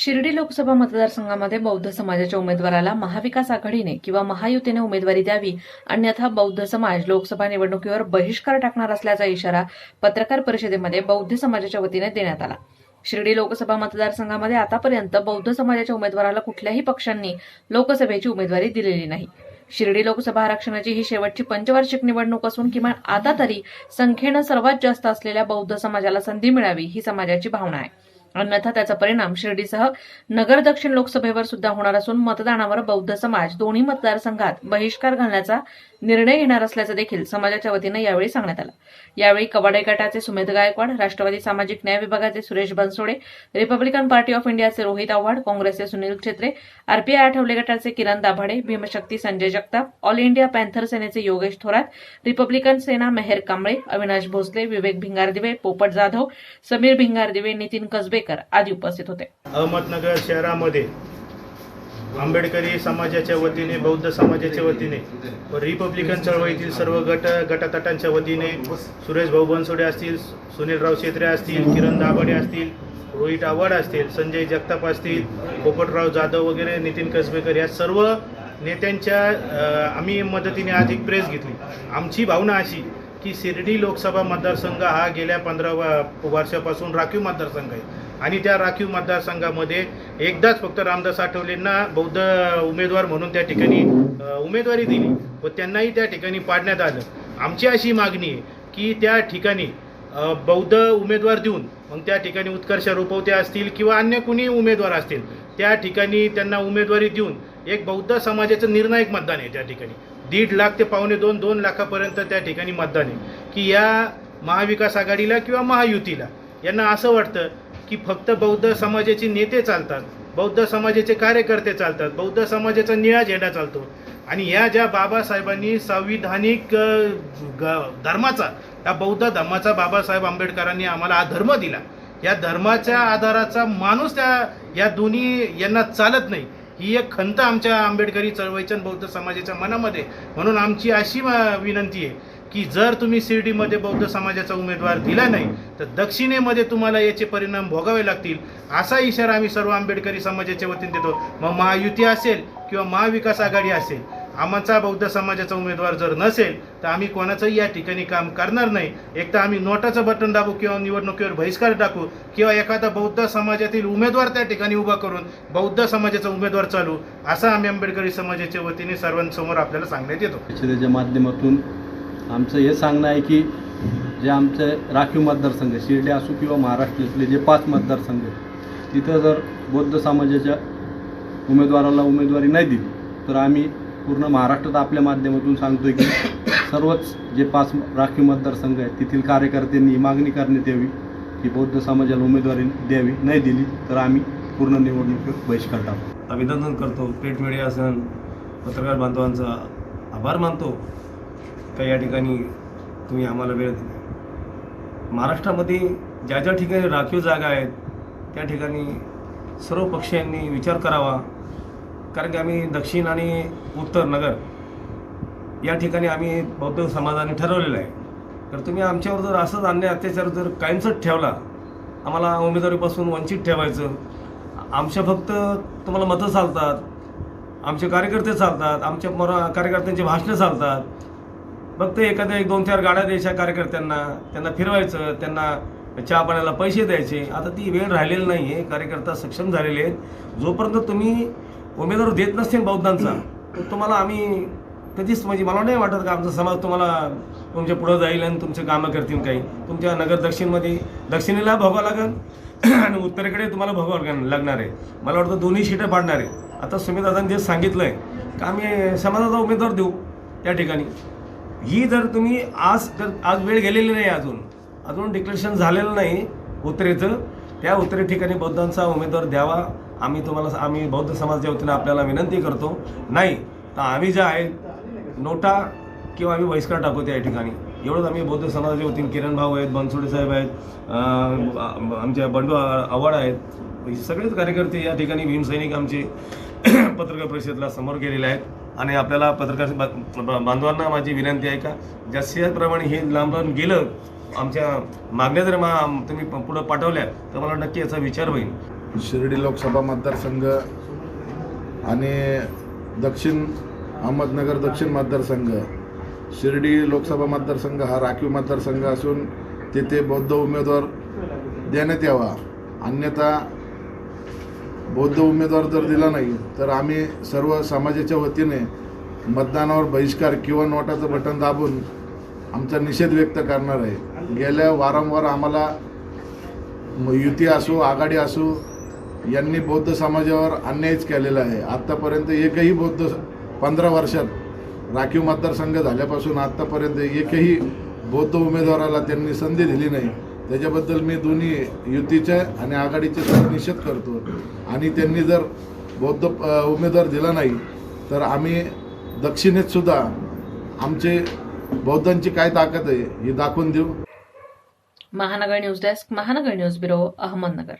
शिर्डी लोकसभा मतदारसंघामध्ये बौद्ध समाजाच्या उमेदवाराला महाविकास आघाडीने किंवा महायुतीने उमेदवारी द्यावी अन्यथा बौद्ध समाज लोकसभा निवडणुकीवर बहिष्कार टाकणार असल्याचा इशारा पत्रकार परिषदेमध्ये बौद्ध समाजाच्या वतीने देण्यात आला. शिर्डी लोकसभा मतदारसंघामध्ये आतापर्यंत बौद्ध समाजाच्या उमेदवाराला कुठल्याही पक्षांनी लोकसभेची उमेदवारी दिलेली नाही. शिर्डी लोकसभा आरक्षणाची ही शेवटची पंचवार्षिक निवडणूक असून किमान आता तरी संख्येनं सर्वात जास्त असलेल्या बौद्ध समाजाला संधी मिळावी ही समाजाची भावना आहे. अन्यथा त्याचा परिणाम शिर्डीसह नगर दक्षिण लोकसभेवर सुद्धा होणार असून मतदानावर बौद्ध समाज दोन्ही मतदारसंघात बहिष्कार घालण्याचा निर्णय घेणार असल्याचं देखील समाजाच्या वतीनं यावेळी सांगण्यात आलं. यावेळी कवाडे गटाचे सुमेध गायकवाड राष्ट्रवादी सामाजिक न्याय विभागाचे Suresh Bansode Republican Party of इंडियाचे रोहित आव्हाड काँग्रेसचे सुनील छेत्रे आरपीआय आठवले गटाचे Kiran Dabhade Bhimshakti Sanjay Jagtap All India Panther सेनेचे योगेश थोरात रिपब्लिकन सेना मेहर कांबळे अविनाश भोसले विवेक भिंगारदिवे पोपट जाधव समीर भिंगारदिवे नितीन कसबे कसबेकर आदी उपस्थित होते. अहमदनगर शहरामध्ये आंबेडकरी समाजाच्या वतीने बौद्ध समाजाच्या वतीने व रिपब्लिकन चळवळीतील सर्व गट गटातटांच्या वतीने सुरेश भाऊ बनसोडे असतील सुनीलराव शेत्रे असतील किरण दाभाडे असतील रोहित आव्हाड असतील संजय जगताप असतील पोपटराव जाधव वगैरे नितीन कसबेकर या सर्व नेत्यांच्या आम्ही मदतीने आज एक प्रेस घेतली. आमची भावना अशी की शिर्डी लोकसभा मतदारसंघ हा गेल्या पंधरा वर्षापासून राखीव मतदारसंघ आहे. आणि त्या राखीव मतदारसंघामध्ये एकदाच फक्त रामदास आठवलेंना बौद्ध उमेदवार म्हणून त्या ठिकाणी उमेदवारी दिली. व त्यांनाही त्या ठिकाणी पाडण्यात आलं. आमची अशी मागणी आहे की त्या ठिकाणी बौद्ध उमेदवार देऊन मग त्या ठिकाणी उत्कर्ष रुपवते असतील किंवा अन्य कुणी उमेदवार असतील त्या ठिकाणी त्यांना उमेदवारी देऊन एक बौद्ध समाजाचं निर्णायक मतदान आहे त्या ठिकाणी. दीड लाख ते पावणे दोन दोन लाखापर्यंत त्या ठिकाणी मतदान आहे. की या महाविकास आघाडीला किंवा महायुतीला. यांना असं वाटतं की फक्त बौद्ध समाजाचे नेते चालतात बौद्ध समाजाचे कार्यकर्ते चालतात बौद्ध समाजाचा निळा झेंडा चालतो. आणि या ज्या बाबासाहेबांनी संविधानिक ग- धर्माचा या बौद्ध धर्माचा बाबासाहेब आंबेडकरांनी आम्हाला हा धर्म दिला. या धर्माच्या आधाराचा माणूस त्या या दोन्ही यांना चालत नाही. ही एक खंत आमच्या आंबेडकरी चळवळीच्या बौद्ध समाजाच्या मनामध्ये. म्हणून आमची अशी विनंती आहे की जर तुम्ही शिर्डीमध्ये बौद्ध समाजाचा उमेदवार दिला नाही तर दक्षिणेमध्ये तुम्हाला याचे परिणाम भोगावे लागतील असा इशारा आम्ही सर्व आंबेडकरी समाजाच्या वतीने देतो. मग महायुती असेल किंवा महाविकास आघाडी असेल आमचा बौद्ध समाजाचा उमेदवार जर नसेल तर आम्ही कोणाचंही या ठिकाणी काम करणार नाही. एक तर आम्ही नोटाचं बटन दाबू किंवा निवडणुकीवर बहिष्कार टाकू किंवा एखादा बौद्ध समाजातील उमेदवार त्या ठिकाणी उभा करून बौद्ध समाजाचा उमेदवार चालू असा आम्ही आंबेडकरी समाजाच्या वतीने सर्वांसमोर आपल्याला सांगण्यात येतो. परिषदेच्या माध्यमातून आमचं हे सांगणं आहे की जे आमचे राखीव मतदारसंघ शिर्डी असो किंवा महाराष्ट्रातले जे पाच मतदारसंघ तिथं जर बौद्ध समाजाच्या उमेदवाराला उमेदवारी नाही दिली तर आम्ही पूर्ण महाराष्ट्रात आपल्या माध्यमातून सांगतोय की सर्वच जे पाच राखीव मतदारसंघ आहेत तेथील कार्यकर्त्यांनी ही मागणी करण्यात यावी की बौद्ध समाजाला उमेदवारी द्यावी नाही दिली तर आम्ही पूर्ण निवडणुकीवर बहिष्कार टाकू. अभिनंदन करतो. प्रिंट मीडिया सण पत्रकार बांधवांचा आभार मानतो. का या ठिकाणी तुम्ही आम्हाला वेळ दिला. महाराष्ट्रामध्ये ज्या ज्या ठिकाणी राखीव जागा आहेत त्या ठिकाणी सर्व पक्षांनी विचार करावा. कारण की आम्ही दक्षिण आणि उत्तर नगर या ठिकाणी आम्ही बौद्ध समाजाने ठरवलेलं आहे. तर तुम्ही आमच्यावर जर असंच अन्याय अत्याचार जर कायमचंच ठेवला आम्हाला उमेदवारीपासून वंचित ठेवायचं. आमच्या फक्त तुम्हाला मतं चालतात आमचे कार्यकर्ते चालतात आमच्या मरा कार्यकर्त्यांची भाषणं चालतात. फक्त एखाद्या एक दोन चार गाड्या द्यायच्या कार्यकर्त्यांना त्यांना फिरवायचं त्यांना चहा पाण्याला पैसे द्यायचे. आता ती वेळ राहिलेली नाही आहे कार्यकर्ता सक्षम झालेले आहेत. जोपर्यंत तुम्ही उमेदवार देत नसतील बौद्धांचा तर तुम्हाला आम्ही कधीच म्हणजे मला नाही वाटत का आमचा समाज तुम्हाला तुमच्या पुढं जाईल आणि तुमचे कामं करतील काही. तुमच्या नगर दक्षिणमध्ये दक्षिणेला भोगावं लागेल आणि उत्तरेकडे तुम्हाला भोगावं लागेल- लागणार आहे. मला वाटतं दोन्ही शीटं पाडणार आहे. आता सुमितदादांनी जे सांगितलं आहे का आम्ही समाजाचा उमेदवार देऊ त्या ठिकाणी? ही जर तुम्ही आज जर आज वेळ गेलेली नाही अजून. अजून डिक्लेरेशन झालेलं नाही उत्तरेचं. त्या उत्तरे ठिकाणी बौद्धांचा उमेदवार द्यावा. आम्ही तुम्हाला आम्ही बौद्ध समाजाच्या वतीनं आपल्याला विनंती करतो नाही तर आम्ही ज्या आहे नोटा किंवा आम्ही बहिष्कार टाकू त्या ठिकाणी. एवढंच आम्ही बौद्ध समाजाच्या वतीने किरण भाऊ आहेत बनसोडे साहेब आहेत आमच्या बंडू आव्हाड आहेत. सगळेच कार्यकर्ते या ठिकाणी भीमसैनिक आमचे पत्रकार परिषदेला समोर गेलेले आहेत. आणि आपल्याला पत्रकार बा- बांधवांना माझी विनंती आहे का जशाप्रमाणे हे लांब लांब गेलं आमच्या मागण्या जर मा तुम्ही प- पुढं पाठवल्या तर मला नक्की याचा विचार होईल. शिर्डी लोकसभा मतदारसंघ आणि दक्षिण अहमदनगर दक्षिण मतदारसंघ. शिर्डी लोकसभा मतदारसंघ हा राखीव मतदारसंघ असून तेथे बौद्ध उमेदवार देण्यात यावा. अन्यथा बौद्ध उमेदवार जर दिला नाही तर आम्ही सर्व समाजाच्या वतीने मतदानावर बहिष्कार किंवा नोटाचं बटन दाबून आमचा निषेध व्यक्त करणार आहे. गेल्या वारंवार आम्हाला म- युती असो आघाडी असो यांनी बौद्ध समाजावर अन्यायच केलेला आहे. आत्तापर्यंत एकही बौद्ध पंधरा वर्षात राखीव मतदारसंघ झाल्यापासून आत्तापर्यंत एकही बौद्ध उमेदवाराला त्यांनी संधी दिली नाही. त्याच्याबद्दल मी दोन्ही युतीचे आणि आघाडीचे सर निषेध करतो. आणि त्यांनी जर बौद्ध उमेदवार दिला नाही तर आम्ही दक्षिणेत सुद्धा आमचे बौद्धांची काय ताकद आहे हे दाखवून देऊ. Mahanagar news desk Mahanagar news bureau Ahmednagar.